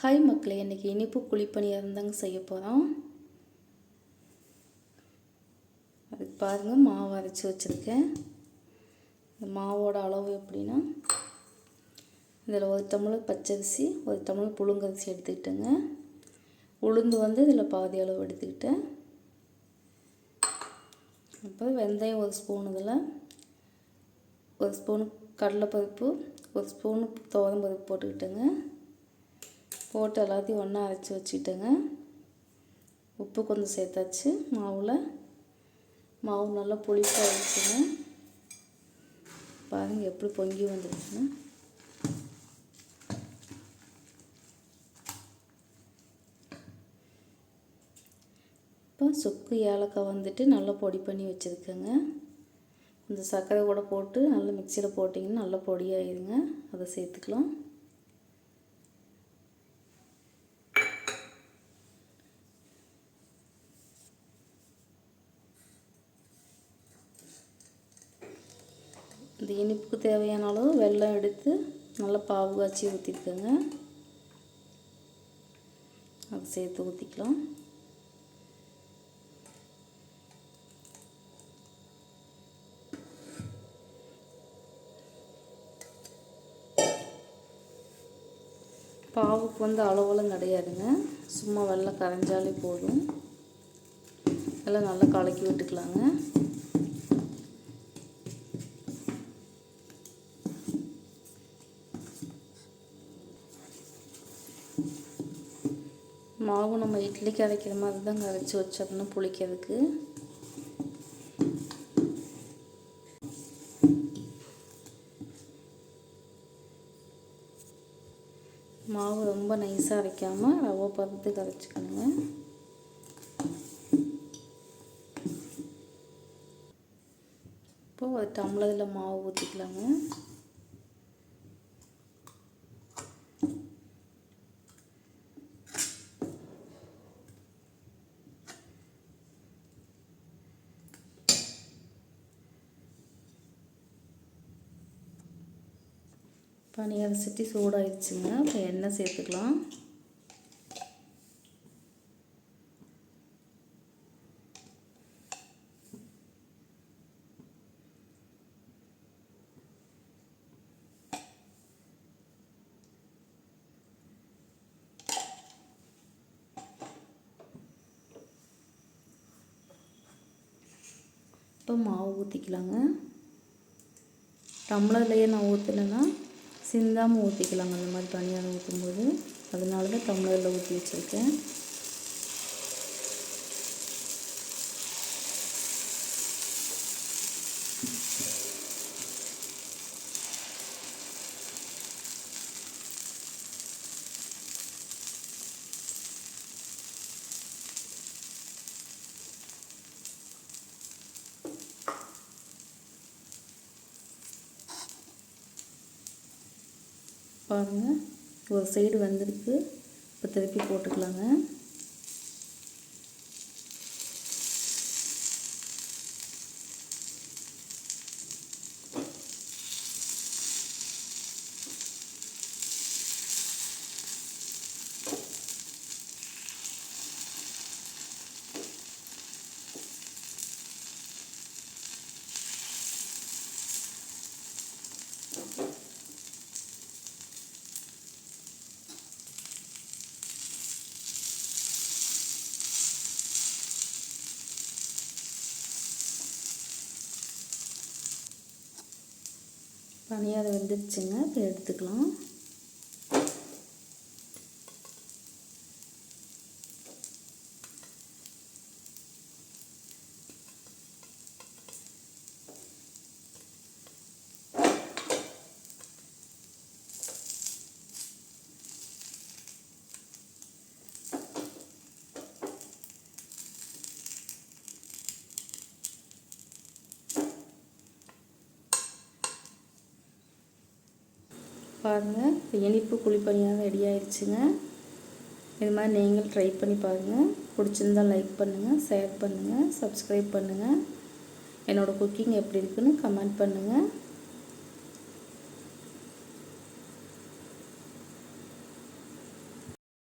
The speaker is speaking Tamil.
ஹாய் மக்களே இன்றைக்கி இனிப்பு குழிப்பணியாரம் தாங்க செய்ய போகிறோம் அதுக்கு பாருங்கள் மாவு அரைச்சி வச்சுருக்கேன். இந்த மாவோட அளவு எப்படின்னா இதில் ஒரு டம்ளர் பச்சரிசி ஒரு டம்ளர் புழுங்கரிசி எடுத்துக்கிட்டேங்க. உளுந்து வந்து இதில் பாதி அளவு எடுத்துக்கிட்டேன். அப்புறம் வெந்தயம் ஒரு ஸ்பூன் இதில் ஒரு ஸ்பூனு கடலைப்பருப்பு ஒரு ஸ்பூனு துவரம் பருப்பு போட்டுக்கிட்டேங்க. போட்டு எல்லாத்தையும் ஒன்றா அரைச்சி வச்சுக்கிட்டேங்க. உப்பு கொஞ்சம் சேர்த்தாச்சு மாவில். மாவு நல்லா புளிப்பாக ஆயிடுச்சுங்க. பாருங்கள் எப்படி பொங்கி வந்துருச்சுங்க. இப்போ சுக்கு ஏலக்காய் வந்துட்டு நல்லா பொடி பண்ணி வச்சுருக்கேங்க. இந்த சர்க்கரை கூட போட்டு நல்லா மிக்சியில் போட்டிங்கன்னா நல்லா பொடியாயிருங்க அதை சேர்த்துக்கலாம். இந்த இனிப்புக்கு தேவையான அளவு வெல்லம் எடுத்து நல்லா பாவு காய்ச்சி ஊற்றிக்கோங்க அதை சேர்த்து ஊற்றிக்கலாம் பாவுக்கு வந்து அளவெல்லாம் கிடையாதுங்க சும்மா வெள்ளம் கரைஞ்சாலே போதும். எல்லாம் நல்லா கலக்கி விட்டுக்கலாங்க. மாவு நம்ம இட்லிக்கு அரைக்கிற மாதிரி தான் கரைச்சி வச்சிடணும் புளிக்கிறதுக்கு. மாவு ரொம்ப நைஸாக அரைக்காமல் ரவை பதத்துக்கு அரைச்சிக்கணுங்க. இப்போ ஒரு டம்ளரில் மாவு ஊற்றிக்கலாங்க பனியார சட்டி சூடாயிடுச்சுங்க. இப்போ எண்ணெய் சேர்த்துக்கலாம். இப்போ மாவு ஊற்றிக்கலாங்க டம்ளர்லையே நான் ஊற்றினேன்னா சிந்தாமல் ஊற்றிக்கலாங்க அந்த மாதிரி பனியாரம் ஊற்றும்போது அதனால தான் டம்ளரில் ஊற்றி வச்சுருக்கேன். பாருங்கள் ஒரு சைடு வந்திருக்கு. இப்போ திருப்பி போட்டுக்கலாங்க. பணியாரம் வந்துடுச்சுங்க இப்போ எடுத்துக்கலாம். பாருங்கள் இப்போ இனிப்பு குழிப்பணியாக ரெடி ஆயிடுச்சுங்க இது மாதிரி நீங்கள் ட்ரை பண்ணி பாருங்கள் பிடிச்சிருந்தால் லைக் பண்ணுங்கள் ஷேர் பண்ணுங்கள் சப்ஸ்கிரைப் பண்ணுங்கள் என்னோடய குக்கிங் எப்படி இருக்குன்னு கமெண்ட் பண்ணுங்கள்